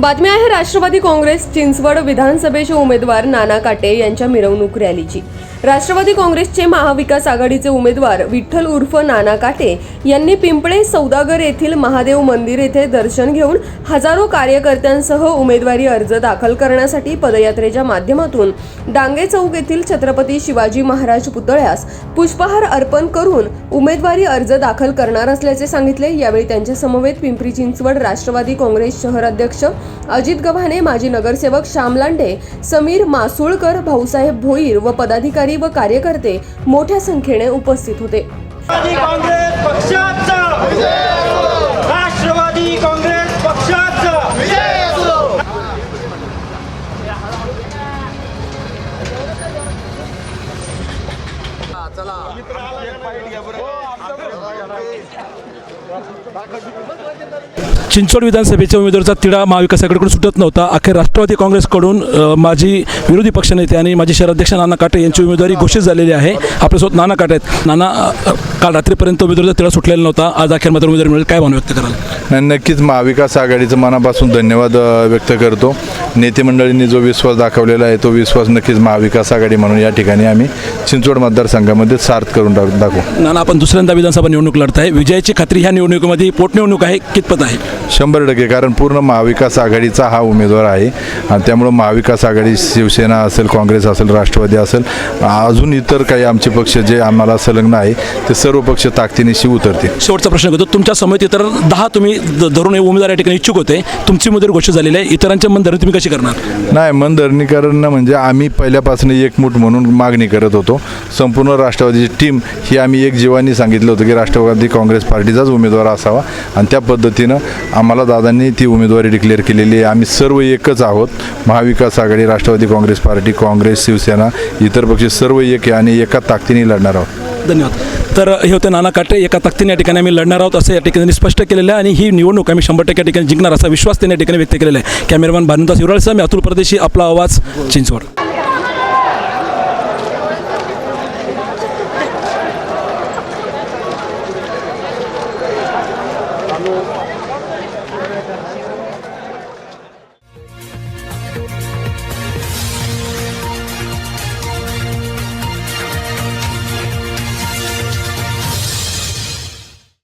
बातमी आहे राष्ट्रवादी काँग्रेस चिंचवड विधानसभेचे उमेदवार नाना काटे यांच्या मिरवणूक रॅलीची. राष्ट्रवादी काँग्रेसचे महाविकास आघाडीचे उमेदवार विठ्ठल उर्फ नाना काटे यांनी पिंपळे सौदागर येथील महादेव मंदिर येथे दर्शन घेऊन हजारो कार्यकर्त्यांसह उमेदवारी अर्ज दाखल करण्यासाठी पदयात्रेच्या माध्यमातून डांगे चौक येथील छत्रपती शिवाजी महाराज पुतळ्यास पुष्पहार अर्पण करून उमेदवारी अर्ज दाखल करणार असल्याचे सांगितले. यावेळी त्यांच्या समवेत पिंपरी चिंचवड राष्ट्रवादी काँग्रेस शहर अध्यक्ष अजित गव्हाणे माजी नगरसेवक श्याम लांडे समीर मासुळकर भाऊसाहेब भोईर व पदाधिकारी व कार्यकर्ते मोठ्या संख्येने उपस्थित होते. राष्ट्रवादी काँग्रेस पक्षाचा. राष्ट्रवादी काँग्रेस पक्षाचा. चिंचवड विधानसभेच्या उमेदवाराचा तिढा महाविकास आघाडीकडून सुटत नव्हता. अखेर राष्ट्रवादी काँग्रेसकडून माजी विरोधी पक्षनेते आणि माजी शहराध्यक्ष नाना काटे यांची उमेदवारी घोषित झालेली आहे. आपल्यासोबत नाना काटे आहेत. नाना काल रात्रीपर्यंत उमेदवाराचा तिढा सुटलेला नव्हता. आज अखेर मात्र उमेदवारी मिळेल. काय भावना व्यक्त कराल? नक्कीच महाविकास आघाडीचं मनापासून धन्यवाद व्यक्त करतो. नेते मंडळींनी जो विश्वास दाखवलेला आहे तो विश्वास नक्कीच महाविकास आघाडी म्हणून या ठिकाणी आम्ही चिंचवड मतदारसंघामध्ये सार्थ करून दाखवू. नाना आपण दुसऱ्यांदा विधानसभा निवडणूक लढत आहे विजयाची खात्री ह्या निवडणुकीमध्ये पोटनिवडणूक आहे कितपत आहे? शंभर टक्के कारण पूर्ण महाविकास आघाडीचा हा उमेदवार आहे. आणि त्यामुळं महाविकास आघाडी शिवसेना असेल काँग्रेस असेल राष्ट्रवादी असेल अजून इतर काही आमचे पक्ष जे आम्हाला संलग्न आहे ते सर्व पक्ष ताकदीनिशी उतरतील. शेवटचा प्रश्न करतो तुमच्यासमोर इतर दहा तुम्ही धरून हे उमेदवार या ठिकाणी इच्छुक होते तुमची उमेदवारी घोषित झालेली आहे इतरांच्या मन धरून तुम्ही कशी करणार? नाही मनधरणीकरण म्हणजे आम्ही पहिल्यापासून एकमूट म्हणून मागणी करत होतो. संपूर्ण राष्ट्रवादीची टीम ही आम्ही एक जीवानी सांगितलं होतं की राष्ट्रवादी काँग्रेस पार्टीचाच उमेदवार असावा. आणि त्या पद्धतीनं आम्हाला दादांनी ती उमेदवारी डिक्लेअर केलेली आहे. आम्ही सर्व एकच आहोत. महाविकास आघाडी राष्ट्रवादी काँग्रेस पार्टी काँग्रेस शिवसेना इतर पक्ष सर्व एक आहे आणि एका ताकदीने लढणार आहोत. धन्यवाद. तर हे होते नाना काटे. एका ताकदीने या ठिकाणी आम्ही लढणार आहोत असं या ठिकाणी स्पष्ट केलेलं आहे आणि ही निवडणूक आम्ही शंभर टक्के ठिकाणी जिंकणार असा विश्वास त्यांनी या ठिकाणी व्यक्त केलेला आहे. कॅमेरामॅन भानुदास युराळसह मी अतुल परदेशी. आपला आवाज चिंचवड. you.